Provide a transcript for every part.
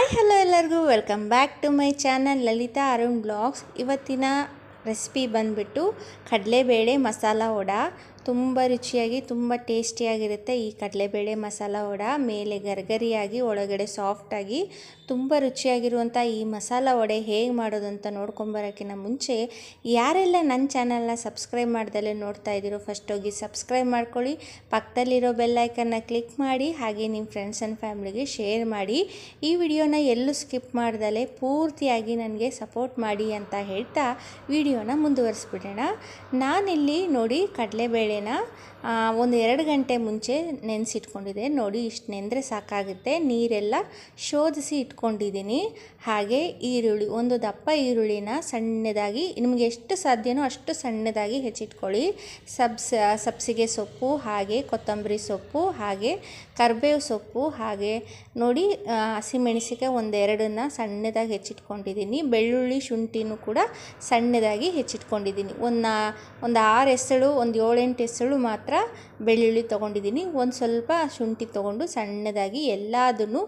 Hi hello ಎಲ್ಲರಿಗೂ. Welcome back to my channel Lalitha Arun blogs ಇವತ್ತಿನ recipe ಬಂದುಬಿಟ್ಟು ಕಡಲೆಬೇಳೆ ಮಸಾಲ ವಡ. ತುಂಬ ರುಚಿಯಾಗಿ, ತುಂಬ ಟೇಸ್ಟಿಯಾಗಿರುತ್ತೆ ಈ ಕಡಲೆಬೇಳೆ ಮಸಾಲ ವಡ. ಮೇಲೆ ಗರ್ಗರಿಯಾಗಿ, ಒಳಗಡೆ ಸಾಫ್ಟಾಗಿ, ತುಂಬ ರುಚಿಯಾಗಿರುವಂಥ ಈ ಮಸಾಲ ವಡೆ ಹೇಗೆ ಮಾಡೋದು ಅಂತ ನೋಡ್ಕೊಂಬರೋಕ್ಕಿಂತ ಮುಂಚೆ ಯಾರೆಲ್ಲ ನನ್ನ ಚಾನಲ್ನ ಸಬ್ಸ್ಕ್ರೈಬ್ ಮಾಡ್ದಲೇ ನೋಡ್ತಾ ಇದ್ದೀರೋ ಫಸ್ಟ್ ಹೋಗಿ ಸಬ್ಸ್ಕ್ರೈಬ್ ಮಾಡ್ಕೊಳ್ಳಿ. ಪಕ್ಕದಲ್ಲಿರೋ ಬೆಲ್ಲೈಕನ್ನ ಕ್ಲಿಕ್ ಮಾಡಿ, ಹಾಗೆ ನಿಮ್ಮ ಫ್ರೆಂಡ್ಸ್ ಆ್ಯಂಡ್ ಫ್ಯಾಮ್ಲಿಗೆ ಶೇರ್ ಮಾಡಿ. ಈ ವಿಡಿಯೋನ ಎಲ್ಲೂ ಸ್ಕಿಪ್ ಮಾಡ್ದಲೇ ಪೂರ್ತಿಯಾಗಿ ನನಗೆ ಸಪೋರ್ಟ್ ಮಾಡಿ ಅಂತ ಹೇಳ್ತಾ ವಿಡಿಯೋನ ಮುಂದುವರಿಸ್ಬಿಡೋಣ. ನಾನಿಲ್ಲಿ ನೋಡಿ ಕಡಲೆಬೇಳೆನ ಒಂದು ಎರಡು ಗಂಟೆ ಮುಂಚೆ ನೆನೆಸಿಟ್ಕೊಂಡಿದ್ದೆ. ನೋಡಿ, ಇಷ್ಟು ನೆಂದರೆ ಸಾಕಾಗುತ್ತೆ. ನೀರೆಲ್ಲ ಶೋಧಿಸಿ ಇಟ್ಕೊಂಡಿದ್ದೀನಿ. ಹಾಗೆ ಈರುಳ್ಳಿ, ಒಂದು ದಪ್ಪ ಈರುಳ್ಳಿನ ಸಣ್ಣದಾಗಿ, ನಿಮಗೆ ಎಷ್ಟು ಸಾಧ್ಯನೋ ಅಷ್ಟು ಸಣ್ಣದಾಗಿ ಹೆಚ್ಚಿಟ್ಕೊಳ್ಳಿ. ಸಬ್ಸ, ಸಬ್ಸಿಗೆ ಸೊಪ್ಪು, ಹಾಗೆ ಕೊತ್ತಂಬರಿ ಸೊಪ್ಪು, ಹಾಗೆ ಕರಿಬೇವು ಸೊಪ್ಪು, ಹಾಗೆ ನೋಡಿ ಹಸಿಮೆಣಸಿಕಾಯಿ ಒಂದೆರಡನ್ನ ಸಣ್ಣದಾಗಿ ಹೆಚ್ಚಿಟ್ಕೊಂಡಿದ್ದೀನಿ. ಬೆಳ್ಳುಳ್ಳಿ ಶುಂಠಿನೂ ಕೂಡ ಸಣ್ಣದಾಗಿ ಹೆಚ್ಚಿಟ್ಕೊಂಡಿದ್ದೀನಿ. ಒಂದು ಒಂದು ಆರು ಎಸಳು ಒಂದು ಏಳೆಂಟು ಎಸಳು ಮಾತ್ರ ಬೆಳ್ಳುಳ್ಳಿ ತೊಗೊಂಡಿದ್ದೀನಿ. ಒಂದು ಸ್ವಲ್ಪ ಶುಂಠಿ ತೊಗೊಂಡು ಸಣ್ಣದಾಗಿ ಎಲ್ಲದನ್ನು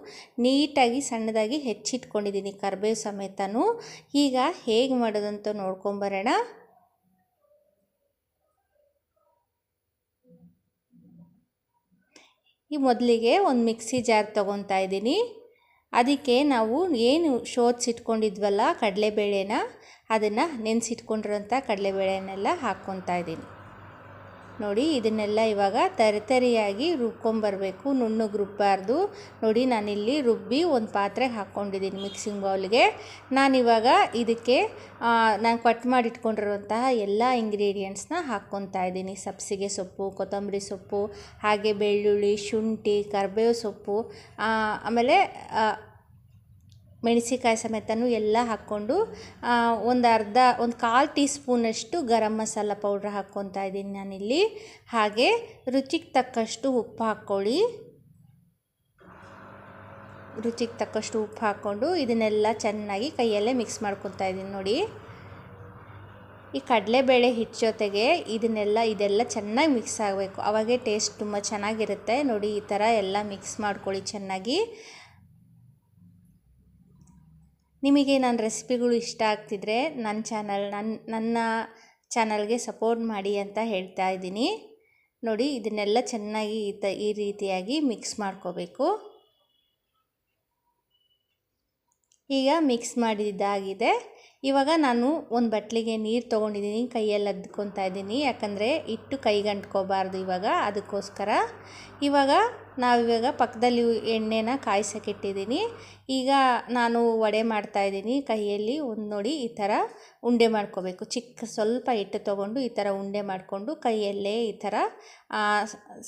ನೀಟಾಗಿ ಸಣ್ಣದಾಗಿ ಹೆಚ್ಚಿಟ್ಕೊಂಡಿದ್ದೀನಿ ಕರಿಬೇವು ಸಮೇತನೂ. ಈಗ ಹೇಗೆ ಮಾಡೋದಂತ ನೋಡ್ಕೊಂಬರೋಣ ಈ ಮೊದಲಿಗೆ ಒಂದು ಮಿಕ್ಸಿ ಜಾರ್ ತೊಗೊತಾ ಇದ್ದೀನಿ. ಅದಕ್ಕೆ ನಾವು ಏನು ಶೋಧಿಸಿಟ್ಕೊಂಡಿದ್ವಲ್ಲ ಕಡಲೆಬೇಳೆನ, ಅದನ್ನು ನೆನೆಸಿಟ್ಕೊಂಡಿರೋಂಥ ಕಡಲೆಬೇಳೆನೆಲ್ಲ ಹಾಕ್ಕೊತಾ ಇದ್ದೀನಿ. ನೋಡಿ, ಇದನ್ನೆಲ್ಲ ಇವಾಗ ತರಿತರಿಯಾಗಿ ರುಬ್ಕೊಂಬರ್ಬೇಕು. ನುಣ್ಣಗೆ ರುಬ್ಬಾರ್ದು. ನೋಡಿ, ನಾನಿಲ್ಲಿ ರುಬ್ಬಿ ಒಂದು ಪಾತ್ರೆಗೆ ಹಾಕ್ಕೊಂಡಿದ್ದೀನಿ ಮಿಕ್ಸಿಂಗ್ ಬೌಲ್ಗೆ ನಾನಿವಾಗ ಇದಕ್ಕೆ ನಾನು ಕಟ್ ಮಾಡಿಟ್ಕೊಂಡಿರುವಂತಹ ಎಲ್ಲ ಇಂಗ್ರೀಡಿಯೆಂಟ್ಸ್ನ ಹಾಕ್ಕೊತಾ ಇದ್ದೀನಿ. ಸಬ್ಸಿಗೆ ಸೊಪ್ಪು, ಕೊತ್ತಂಬರಿ ಸೊಪ್ಪು, ಹಾಗೆ ಬೆಳ್ಳುಳ್ಳಿ, ಶುಂಠಿ, ಕರಿಬೇವು ಸೊಪ್ಪು ಆಮೇಲೆ ಮೆಣಸಿಕಾಯಿ ಸಮೇತನೂ ಎಲ್ಲ ಹಾಕ್ಕೊಂಡು ಒಂದು ಅರ್ಧ, ಒಂದು ಕಾಲು ಟೀ ಸ್ಪೂನಷ್ಟು ಗರಂ ಮಸಾಲ ಪೌಡ್ರ್ ಹಾಕ್ಕೊತಾ ಇದ್ದೀನಿ ನಾನಿಲ್ಲಿ. ಹಾಗೆ ರುಚಿಗೆ ತಕ್ಕಷ್ಟು ಉಪ್ಪು ಹಾಕ್ಕೊಳ್ಳಿ. ರುಚಿಗೆ ತಕ್ಕಷ್ಟು ಉಪ್ಪು ಹಾಕ್ಕೊಂಡು ಇದನ್ನೆಲ್ಲ ಚೆನ್ನಾಗಿ ಕೈಯಲ್ಲೇ ಮಿಕ್ಸ್ ಮಾಡ್ಕೊತಾ ಇದ್ದೀನಿ ನೋಡಿ. ಈ ಕಡಲೆಬೇಳೆ ಹಿಟ್ಟು ಜೊತೆಗೆ ಇದನ್ನೆಲ್ಲ, ಇದೆಲ್ಲ ಚೆನ್ನಾಗಿ ಮಿಕ್ಸ್ ಆಗಬೇಕು. ಅವಾಗೆ ಟೇಸ್ಟ್ ತುಂಬ ಚೆನ್ನಾಗಿರುತ್ತೆ. ನೋಡಿ, ಈ ಥರ ಎಲ್ಲ ಮಿಕ್ಸ್ ಮಾಡ್ಕೊಳ್ಳಿ ಚೆನ್ನಾಗಿ. ನಿಮಗೆ ನನ್ನ ರೆಸಿಪಿಗಳು ಇಷ್ಟ ಆಗ್ತಿದ್ರೆ ನನ್ನ ಚಾನಲ್, ನನ್ನ ನನ್ನ ಚಾನಲ್ಗೆ ಸಪೋರ್ಟ್ ಮಾಡಿ ಅಂತ ಹೇಳ್ತಾ ಇದ್ದೀನಿ. ನೋಡಿ, ಇದನ್ನೆಲ್ಲ ಚೆನ್ನಾಗಿ ಈ ರೀತಿಯಾಗಿ ಮಿಕ್ಸ್ ಮಾಡ್ಕೋಬೇಕು. ಈಗ ಮಿಕ್ಸ್ ಮಾಡಿದ್ದಾಗಿದೆ. ಇವಾಗ ನಾನು ಒಂದು ಬಟ್ಲಿಗೆ ನೀರು ತೊಗೊಂಡಿದ್ದೀನಿ ಕೈಯಲ್ಲಿ ಅದ್ಕೊತಾ ಇದ್ದೀನಿ ಯಾಕಂದರೆ ಇಟ್ಟು ಕೈಗಂಟ್ಕೋಬಾರ್ದು ಇವಾಗ, ಅದಕ್ಕೋಸ್ಕರ. ಇವಾಗ ನಾವಿವಾಗ ಪಕ್ಕದಲ್ಲಿ ಎಣ್ಣೆನ ಕಾಯಿಸೋಕ್ಕಿಟ್ಟಿದ್ದೀನಿ ಈಗ ನಾನು ವಡೆ ಮಾಡ್ತಾಯಿದ್ದೀನಿ ಕೈಯಲ್ಲಿ ಒಂದು ನೋಡಿ ಈ ಥರ ಉಂಡೆ ಮಾಡ್ಕೋಬೇಕು. ಚಿಕ್ಕ ಸ್ವಲ್ಪ ಹಿಟ್ಟು ತೊಗೊಂಡು ಈ ಥರ ಉಂಡೆ ಮಾಡಿಕೊಂಡು ಕೈಯಲ್ಲೇ ಈ ಥರ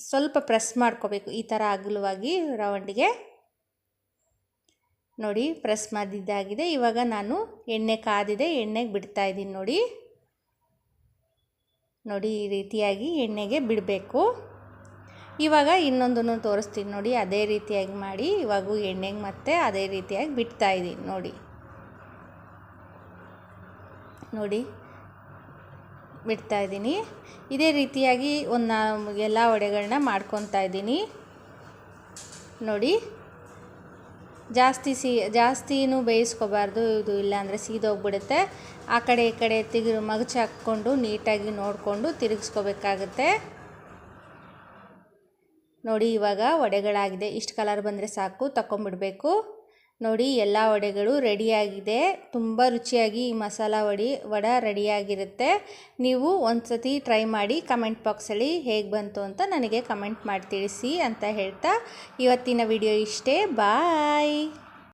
ಸ್ವಲ್ಪ ಪ್ರೆಸ್ ಮಾಡ್ಕೋಬೇಕು. ಈ ಥರ ಅಗಲವಾಗಿ ರೌಂಡಿಗೆ ನೋಡಿ, ಪ್ರೆಸ್ ಮಾಡಿದ್ದಾಗಿದೆ ಇವಾಗ ನಾನು ಎಣ್ಣೆ ಕಾದಿದೆ, ಎಣ್ಣೆಗೆ ಬಿಡ್ತಾ ಇದ್ದೀನಿ ನೋಡಿ. ನೋಡಿ, ಈ ರೀತಿಯಾಗಿ ಎಣ್ಣೆಗೆ ಬಿಡಬೇಕು. ಇವಾಗ ಇನ್ನೊಂದನ್ನು ತೋರಿಸ್ತೀನಿ ನೋಡಿ, ಅದೇ ರೀತಿಯಾಗಿ ಮಾಡಿ, ಇವಾಗ ಎಣ್ಣೆಗೆ ಮತ್ತೆ ಅದೇ ರೀತಿಯಾಗಿ ಬಿಡ್ತಾ ಇದ್ದೀನಿ ನೋಡಿ. ನೋಡಿ, ಬಿಡ್ತಾ ಇದ್ದೀನಿ. ಇದೇ ರೀತಿಯಾಗಿ ಒಂದು ಎಲ್ಲ ವಡೆಗಳನ್ನ ಮಾಡ್ಕೊತಾ ಇದ್ದೀನಿ. ನೋಡಿ. ಜಾಸ್ತಿ ಸಿ, ಜಾಸ್ತಿನೂ ಬೇಯಿಸ್ಕೋಬಾರ್ದು, ಇದು ಇಲ್ಲಾಂದರೆ ಸೀದೋಗ್ಬಿಡುತ್ತೆ. ಆ ಕಡೆ ಈ ಕಡೆ ತಿರುಗಿ ಮಗಚಿ ಹಾಕ್ಕೊಂಡು ನೀಟಾಗಿ ನೋಡಿಕೊಂಡು ತಿರುಗಿಸ್ಕೋಬೇಕಾಗುತ್ತೆ. ನೋಡಿ ಇವಾಗ ವಡೆಗಳಾಗಿದೆ. ಇಷ್ಟು ಕಲರ್ ಬಂದರೆ ಸಾಕು ತಗೊಂಬಿಡಬೇಕು ನೋಡಿ, ಎಲ್ಲ ವಡೆಗಳು ರೆಡಿಯಾಗಿದೆ. ತುಂಬ ರುಚಿಯಾಗಿ ಈ ಮಸಾಲ ವಡಿ, ವಡ ರೆಡಿಯಾಗಿರುತ್ತೆ. ನೀವು ಒಂದು ಸತಿ ಟ್ರೈ ಮಾಡಿ, ಕಮೆಂಟ್ ಬಾಕ್ಸಲ್ಲಿ ಹೇಗೆ ಬಂತು ಅಂತ ನನಗೆ ಕಮೆಂಟ್ ಮಾಡಿ ತಿಳಿಸಿ ಅಂತ ಹೇಳ್ತಾ ಇವತ್ತಿನ ವಿಡಿಯೋ ಇಷ್ಟೇ. ಬಾಯ್!